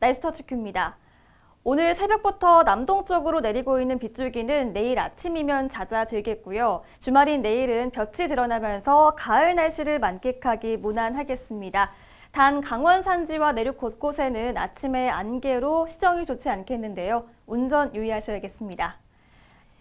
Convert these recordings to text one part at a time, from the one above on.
나이스터치 큐입니다. 오늘 새벽부터 남동쪽으로 내리고 있는 빗줄기는 내일 아침이면 잦아들겠고요. 주말인 내일은 볕이 드러나면서 가을 날씨를 만끽하기 무난하겠습니다. 단 강원 산지와 내륙 곳곳에는 아침에 안개로 시정이 좋지 않겠는데요. 운전 유의하셔야겠습니다.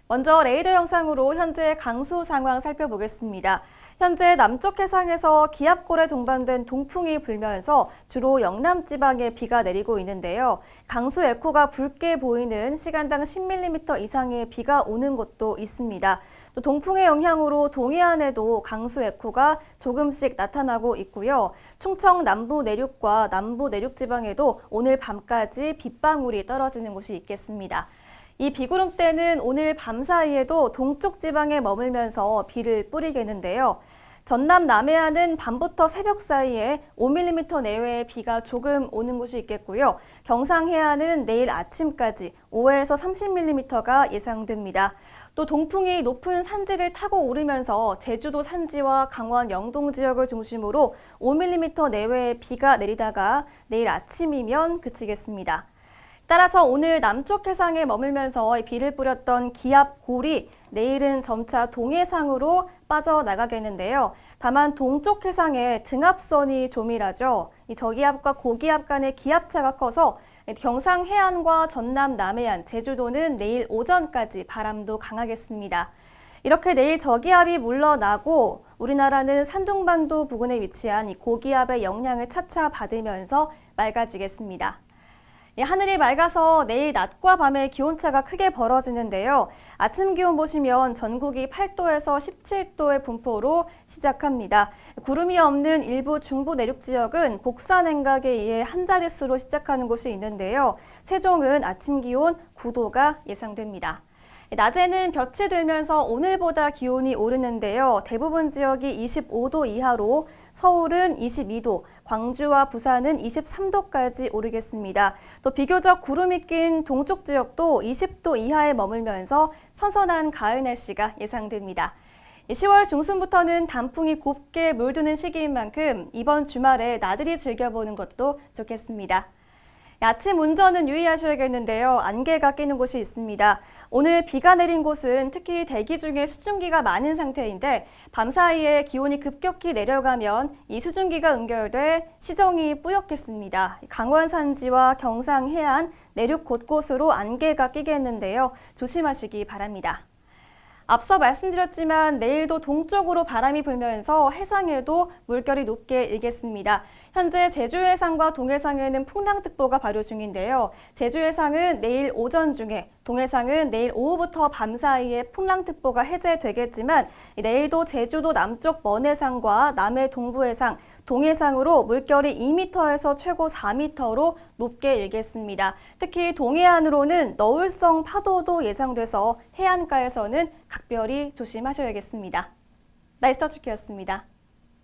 먼저 레이더 영상으로 현재 강수 상황 살펴보겠습니다. 현재 남쪽 해상에서 기압골에 동반된 동풍이 불면서 주로 영남 지방에 비가 내리고 있는데요. 강수 에코가 붉게 보이는 시간당 10mm 이상의 비가 오는 곳도 있습니다. 또 동풍의 영향으로 동해안에도 강수 에코가 조금씩 나타나고 있고요. 충청 남부 내륙과 남부 내륙 지방에도 오늘 밤까지 빗방울이 떨어지는 곳이 있겠습니다. 이 비구름대는 오늘 밤 사이에도 동쪽 지방에 머물면서 비를 뿌리겠는데요. 전남 남해안은 밤부터 새벽 사이에 5mm 내외의 비가 조금 오는 곳이 있겠고요. 경상 해안은 내일 아침까지 5에서 30mm가 예상됩니다. 또 동풍이 높은 산지를 타고 오르면서 제주도 산지와 강원 영동 지역을 중심으로 5mm 내외의 비가 내리다가 내일 아침이면 그치겠습니다. 따라서 오늘 남쪽 해상에 머물면서 비를 뿌렸던 기압 골이 내일은 점차 동해상으로 빠져나가겠는데요. 다만 동쪽 해상에 등압선이 조밀하죠. 이 저기압과 고기압 간의 기압차가 커서 경상 해안과 전남 남해안, 제주도는 내일 오전까지 바람도 강하겠습니다. 이렇게 내일 저기압이 물러나고 우리나라는 산둥반도 부근에 위치한 이 고기압의 영향을 차차 받으면서 맑아지겠습니다. 예, 하늘이 맑아서 내일 낮과 밤의 기온차가 크게 벌어지는데요. 아침 기온 보시면 전국이 8도에서 17도의 분포로 시작합니다. 구름이 없는 일부 중부 내륙 지역은 곡산 냉각에 의해 한 자릿수로 시작하는 곳이 있는데요. 세종은 아침 기온 9도가 예상됩니다. 낮에는 볕이 들면서 오늘보다 기온이 오르는데요. 대부분 지역이 25도 이하로 서울은 22도, 광주와 부산은 23도까지 오르겠습니다. 또 비교적 구름이 낀 동쪽 지역도 20도 이하에 머물면서 선선한 가을 날씨가 예상됩니다. 10월 중순부터는 단풍이 곱게 물드는 시기인 만큼 이번 주말에 나들이 즐겨보는 것도 좋겠습니다. 아침 운전은 유의하셔야겠는데요. 안개가 끼는 곳이 있습니다. 오늘 비가 내린 곳은 특히 대기 중에 수증기가 많은 상태인데 밤 사이에 기온이 급격히 내려가면 이 수증기가 응결돼 시정이 뿌옇겠습니다. 강원 산지와 경상 해안, 내륙 곳곳으로 안개가 끼겠는데요. 조심하시기 바랍니다. 앞서 말씀드렸지만 내일도 동쪽으로 바람이 불면서 해상에도 물결이 높게 일겠습니다. 현재 제주 해상과 동해상에는 풍랑특보가 발효 중인데요. 제주 해상은 내일 오전 중에, 동해상은 내일 오후부터 밤 사이에 풍랑특보가 해제되겠지만 내일도 제주도 남쪽 먼 해상과 남해 동부 해상, 동해상으로 물결이 2m에서 최고 4m로 높게 일겠습니다. 특히 동해안으로는 너울성 파도도 예상돼서 해안가에서는 각별히 조심하셔야겠습니다. 나이스터치키였습니다.